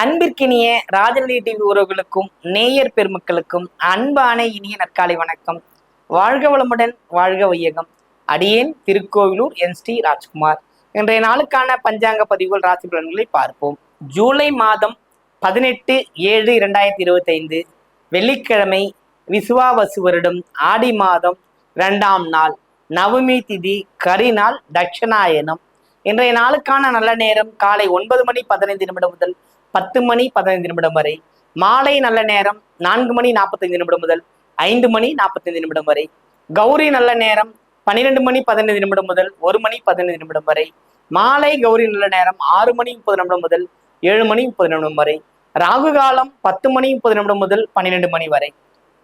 அன்பிற்கினிய ராஜநிலை டிவி உறவுகளுக்கும் நேயர் பெருமக்களுக்கும் அன்பான இனிய நற்காலை வணக்கம். வாழ்க வளமுடன் வாழ்க வையகம். அடியேன் திருக்கோவிலூர் என் ஸ்ரீ ராஜ்குமார். இன்றைய நாளுக்கான பஞ்சாங்க பதிவுகள் ராசி பலன்களை பார்ப்போம். ஜூலை மாதம் பதினெட்டு ஏழு இரண்டாயிரத்தி இருபத்தைந்து வெள்ளிக்கிழமை விசுவாவசு வருடம் ஆடி மாதம் இரண்டாம் நாள் நவமி திதி கரிநாள் தட்சிணாயனம். இன்றைய நாளுக்கான நல்ல நேரம் காலை ஒன்பது மணி பதினைந்து நிமிடம் முதல் பத்து மணி பதினைந்து நிமிடம் வரை மாலை நல்ல நேரம் நான்கு மணி நாற்பத்தைந்து நிமிடம் முதல் ஐந்து மணி நாற்பத்தைந்து நிமிடம் வரை கௌரி நல்ல நேரம் பன்னிரெண்டு மணி பதினைந்து நிமிடம் முதல் ஒரு மணி பதினைந்து நிமிடம் வரை மாலை கௌரி நல்ல நேரம் ஆறு மணி முப்பது நிமிடம் முதல் ஏழு மணி முப்பது நிமிடம் வரை ராகு காலம் பத்து மணி முப்பது நிமிடம் முதல் பன்னிரெண்டு மணி வரை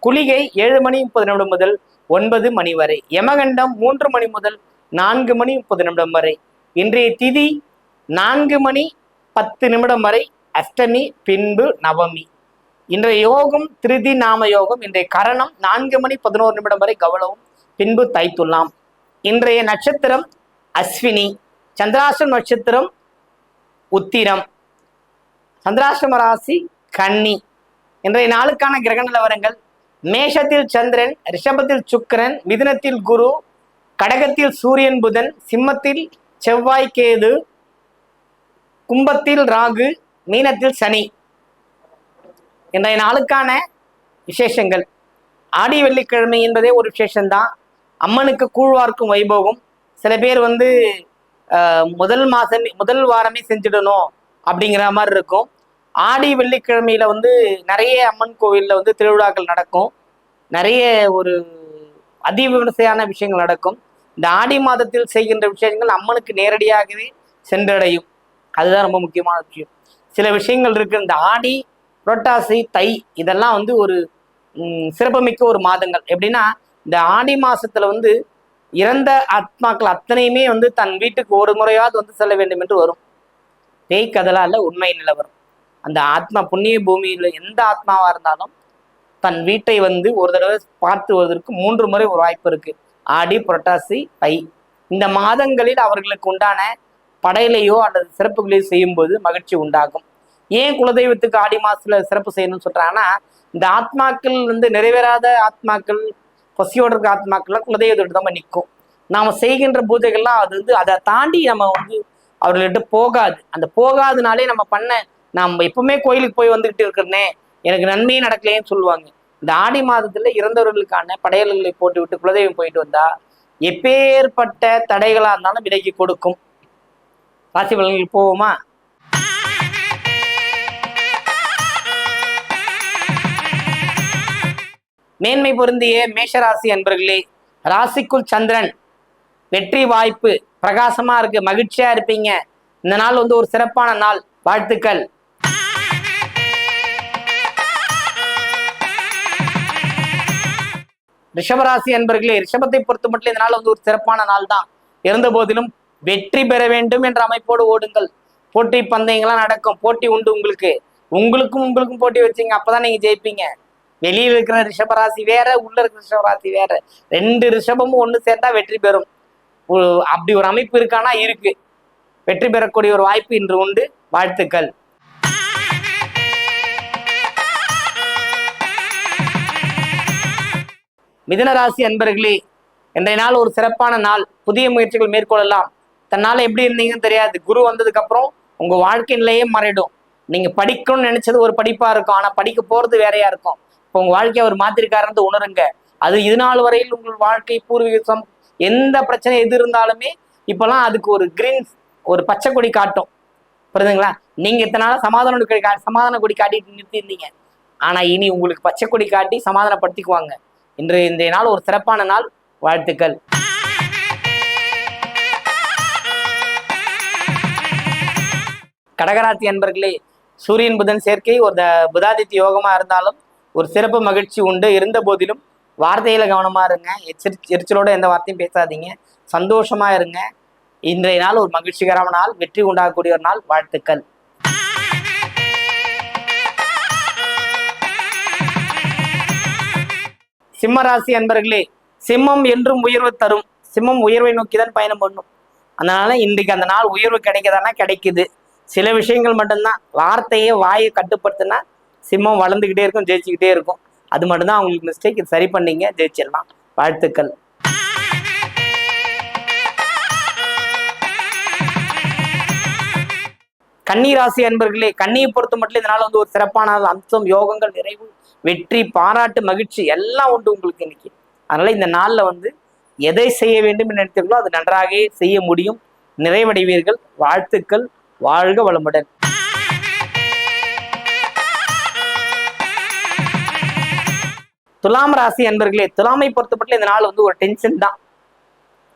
குளிகை ஏழு மணி முப்பது நிமிடம் முதல் ஒன்பது மணி வரை யமகண்டம் மூன்று மணி முதல் நான்கு மணி முப்பது நிமிடம் வரை இன்றைய திதி நான்கு மணி பத்து நிமிடம் வரை அஷ்டமி பின்பு நவமி. இன்றைய யோகம் திருதி நாம யோகம் இன்றைய கரணம் நான்கு மணி பதினோரு நிமிடம் வரை கவலவும் பின்பு தைத்துலாம் இன்றைய நட்சத்திரம் அஸ்வினி சந்திராசிரம் நட்சத்திரம் உத்திரம் சந்திராசிரம ராசி கன்னி. இன்றைய நாளுக்கான கிரக நிலவரங்கள் மேஷத்தில் சந்திரன் ரிஷபத்தில் சுக்கிரன் மிதுனத்தில் குரு கடகத்தில் சூரியன் புதன் சிம்மத்தில் செவ்வாய் கேது கும்பத்தில் ராகு மீனத்தில் சனி. இன்றைய நாளுக்கான விசேஷங்கள். ஆடி வெள்ளிக்கிழமை என்பதே ஒரு விசேஷம்தான். அம்மனுக்கு கூழ்வார்க்கும் வைபோகம் சில பேர் வந்து ஆஹ், முதல் மாதம் முதல் வாரமே செஞ்சிடணும் அப்படிங்கிற மாதிரி இருக்கும். ஆடி வெள்ளிக்கிழமையில வந்து நிறைய அம்மன் கோவில்ல வந்து திருவிழாக்கள் நடக்கும். நிறைய ஒரு அதிவிமர்சையான விஷயங்கள் நடக்கும். இந்த ஆடி மாதத்தில் செய்கின்ற விஷயங்கள் அம்மனுக்கு நேரடியாகவே சென்றடையும். அதுதான் ரொம்ப முக்கியமான விஷயம். சில விஷயங்கள் இருக்கு. இந்த ஆடி புரட்டாசி தை இதெல்லாம் வந்து ஒரு சிறப்புமிக்க ஒரு மாதங்கள். எப்படின்னா இந்த ஆடி மாசத்துல வந்து இறந்த ஆத்மாக்கள் அத்தனையுமே வந்து தன் வீட்டுக்கு ஒரு முறையாவது வந்து செல்ல வேண்டும் என்று வரும். பேய் கதலால உண்மை நிலவரம் அந்த ஆத்மா புண்ணிய பூமியில எந்த ஆத்மாவா இருந்தாலும் தன் வீட்டை வந்து ஒரு தடவை பார்த்து வருவதற்கு மூன்று முறை ஒரு வாய்ப்பு இருக்கு. ஆடி புரட்டாசி தை. இந்த மாதங்களில் அவர்களுக்கு உண்டான படையிலையோ அல்லது சிறப்புகளையோ செய்யும்போது மகிழ்ச்சி உண்டாகும். ஏன் குலதெய்வத்துக்கு ஆடி மாசத்துல சிறப்பு செய்யணும்னு சொல்றாங்கன்னா இந்த ஆத்மாக்கள் வந்து நிறைவேறாத ஆத்மாக்கள் பசியோட இருக்க ஆத்மாக்கள்லாம் குலதெய்வத்தோடு தான் நிற்கும். நாம செய்கின்ற பூஜைகள்லாம் அது வந்து அதை தாண்டி நம்ம வந்து அவர்கள்ட்ட போகாது. அந்த போகாதனாலே நம்ம பண்ண நம்ம எப்பவுமே கோயிலுக்கு போய் வந்துகிட்டு இருக்கிறனே எனக்கு நன்மையே நடக்கலையேன்னு சொல்லுவாங்க. இந்த ஆடி மாதத்துல இறந்தவர்களுக்கான படையல்களை போட்டு விட்டு குலதெய்வம் போயிட்டு வந்தா எப்பேற்பட்ட தடைகளா இருந்தாலும் விலைக்கு கொடுக்கும். ராசி பலன்கள் போவோமா? மேன்மை பொருந்திய மேஷராசி அன்பர்களே ராசிக்குள் சந்திரன் வெற்றி வாய்ப்பு பிரகாசமா இருக்கு மகிழ்ச்சியா இருப்பீங்க. இந்த நாள் வந்து ஒரு சிறப்பான நாள். வாழ்த்துக்கள். ரிஷபராசி அன்பர்களே ரிஷபத்தை பொறுத்த மட்டும் இந்த நாள் வந்து ஒரு சிறப்பான நாள் தான் இருந்த போதிலும் வெற்றி பெற வேண்டும் என்ற அமைப்போடு ஓடுங்கள். போட்டி பந்தயங்கள்லாம் நடக்கும். போட்டி உண்டு உங்களுக்கு. உங்களுக்கும் உங்களுக்கும் போட்டி வச்சீங்க. அப்பதான் நீங்க ஜெயிப்பீங்க. வெளியில் இருக்கிற ரிஷபராசி வேற உள்ள இருக்கிற ரிஷபராசி வேற. ரெண்டு ரிஷபமும் ஒன்று சேர்ந்தா வெற்றி பெறும். அப்படி ஒரு அமைப்பு இருக்கானா? இருக்கு. வெற்றி பெறக்கூடிய ஒரு வாய்ப்பு இன்று உண்டு. வாழ்த்துக்கள். மிதன ராசி அன்பர்களே இன்றைய நாள் ஒரு சிறப்பான நாள். புதிய முயற்சிகள் மேற்கொள்ளலாம். தன்னால எப்படி இருந்தீங்கன்னு தெரியாது. குரு வந்ததுக்கு அப்புறம் உங்க வாழ்க்கை நிலையே நீங்க படிக்கணும்னு நினைச்சது ஒரு படிப்பா இருக்கும். ஆனா படிக்க போறது வேறையா இருக்கும். இப்போ உங்க வாழ்க்கையை அவர் மாத்திருக்காருன்னு உணருங்க. அது இது நாள் வரையில் உங்கள் வாழ்க்கை பூர்வீகம் எந்த பிரச்சனை எது இருந்தாலுமே இப்பெல்லாம் அதுக்கு ஒரு கிரீன் ஒரு பச்சை கொடி காட்டும். புரியுதுங்களா நீங்க இத்தனை சமாதான கொடி சமாதான கொடி காட்டிட்டு நிறுத்தியிருந்தீங்க. ஆனா இனி உங்களுக்கு பச்சை கொடி காட்டி சமாதானப்படுத்திக்குவாங்க. இன்று இன்றைய நாள் ஒரு சிறப்பான நாள். வாழ்த்துக்கள். கடகராசி அன்பர்களே சூரியன் புதன் சேர்க்கை ஒரு புதாதித்ய யோகமா இருந்தாலும் ஒரு சிறப்பு மகிழ்ச்சி உண்டு. இருந்த போதிலும் வார்த்தையில கவனமா இருங்க. எச்சரி எரிச்சலோட எந்த வார்த்தையும் பேசாதீங்க. சந்தோஷமா இருங்க. இன்றைய நாள் ஒரு மகிழ்ச்சிகரமான நாள். வெற்றி உண்டாகக்கூடிய ஒரு நாள். வாழ்த்துக்கள். சிம்மராசி அன்பர்களே சிம்மம் என்றும் உயர்வு தரும். சிம்மம் உயர்வை நோக்கி தான் பயணம் பண்ணும். அதனால இன்றைக்கு அந்த நாள் உயர்வு கிடைக்குதானா? கிடைக்குது. சில விஷயங்கள் மட்டும்தான். வார்த்தையை வாயை கட்டுப்படுத்தினா சிம்மம் வளர்ந்துக்கிட்டே இருக்கும் ஜெயிச்சுக்கிட்டே இருக்கும். அது மட்டும்தான் அவங்களுக்கு மிஸ்டேக் இது சரி பண்ணீங்க ஜெயிச்சிடலாம். வாழ்த்துக்கள். கன்னி ராசி அன்பர்களே கன்னியை பொறுத்த மட்டும் இதனால வந்து ஒரு சிறப்பான அம்சம் யோகங்கள் நிறைவு வெற்றி பாராட்டு மகிழ்ச்சி எல்லாம் உண்டு உங்களுக்கு இன்னைக்கு. அதனால இந்த நாள்ல வந்து எதை செய்ய வேண்டும் என்று நினைத்தீர்களோ அது நன்றாகவே செய்ய முடியும். நிறைவடைவீர்கள். வாழ்த்துக்கள். வாழ்க வளமுடன். துலாம் ராசி அன்பர்களே துலாமை பொறுத்தப்பட்ட இந்த நாள் வந்து ஒரு டென்ஷன் தான்.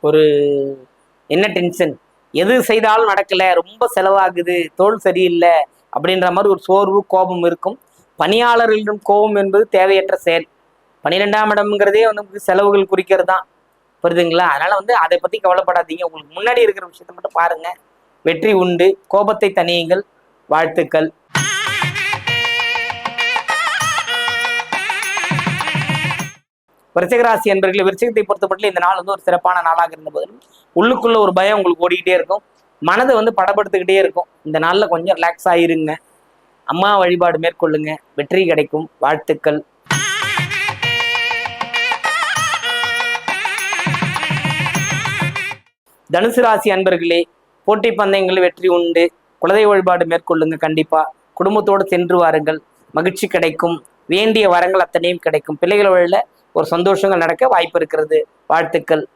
ஒரு என்ன டென்ஷன் எது செய்தாலும் நடக்கல ரொம்ப செலவாகுது தோல் சரியில்லை அப்படின்ற மாதிரி ஒரு சோர்வு கோபம் இருக்கும். பணியாளர்களிடம் கோபம் என்பது தேவையற்ற செயல். பன்னிரெண்டாம் இடம்ங்கிறதே வந்து உங்களுக்கு செலவுகள் குறிக்கிறது தான் புரியுதுங்களா? அதனால வந்து அதை பத்தி கவலைப்படாதீங்க. உங்களுக்கு முன்னாடி இருக்கிற விஷயத்த மட்டும் பாருங்க. வெற்றி உண்டு. கோபத்தை தணியுங்கள். வாழ்த்துக்கள். விருச்சகராசி என்பர்களை விருச்சகத்தை பொறுத்தமட்டில் இந்த நாள் வந்து ஒரு சிறப்பான நாளாக இருந்த போதிலும் உள்ளுக்குள்ள ஒரு பயம் உங்களுக்கு ஓடிக்கிட்டே இருக்கும். மனதை வந்து படப்படுத்திக்கிட்டே இருக்கும். இந்த நாளில் கொஞ்சம் ரிலாக்ஸ் ஆயிருங்க. அம்மா வழிபாடு மேற்கொள்ளுங்க. வெற்றி கிடைக்கும். வாழ்த்துக்கள். தனுசு ராசி அன்பர்களே போட்டி பந்தயங்களில் வெற்றி உண்டு. குலதெய்வ வழிபாடு மேற்கொள்ளுங்க கண்டிப்பா. குடும்பத்தோடு சென்று வாருங்கள். மகிழ்ச்சி கிடைக்கும். வேண்டிய வரங்கள் அத்தனையும் கிடைக்கும். பிள்ளைகள் ஒரு சந்தோஷங்கள் நடக்க வாய்ப்பு இருக்கிறது. வாழ்த்துக்கள்.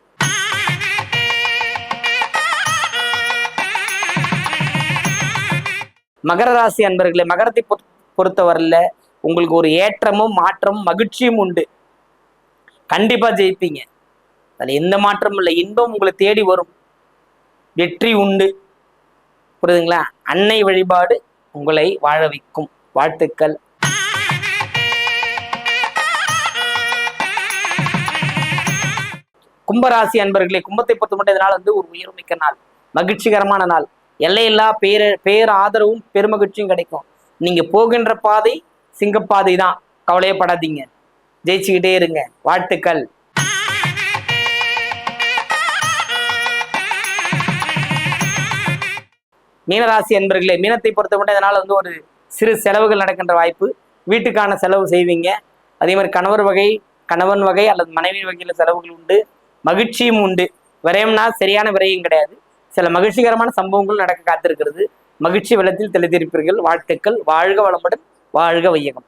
மகர ராசி அன்பர்களே மகரத்தை பொறுத்த- உங்களுக்கு ஒரு ஏற்றமும் மாற்றமும் மகிழ்ச்சியும் உண்டு. கண்டிப்பா ஜெயிப்பீங்க. அதுல எந்த மாற்றமும் இல்லை. இன்பம் உங்களை தேடி வரும். வெற்றி உண்டு. புரியுதுங்களா? அன்னை வழிபாடு உங்களை வாழ வைக்கும். வாழ்த்துக்கள். கும்பராசி அன்பர்களே கும்பத்தை பொறுத்த மட்டும் இதனால் வந்து ஒரு உயர்மிக்க நாள். மகிழ்ச்சிகரமான நாள். எல்லையில்லா பேர பேர் ஆதரவும் பெருமகிழ்ச்சியும் கிடைக்கும். நீங்க போகின்ற பாதை சிங்கப்பாதை தான் கவலையப்படாதீங்க. ஜெயிச்சுக்கிட்டே இருங்க. வாழ்த்துக்கள். மீனராசி என்பர்களே மீனத்தை பொறுத்த மட்டும் இதனால் வந்து ஒரு சிறு செலவுகள் நடக்கின்ற வாய்ப்பு. வீட்டுக்கான செலவு செய்வீங்க. அதே மாதிரி கணவர் வகை கணவன் வகை அல்லது மனைவி வகையில் செலவுகள் உண்டு. மகிழ்ச்சியும் உண்டு. விரயம்னா சரியான விரயம் கிடையாது. சில மகிழ்ச்சிகரமான சம்பவங்கள் நடக்க காத்திருக்கிறது. மகிழ்ச்சி வெள்ளத்தில் தெளித்திருப்பீர்கள் வாழ்த்துக்கள். வாழ்க வளமுடன். வாழ்க வையகம்.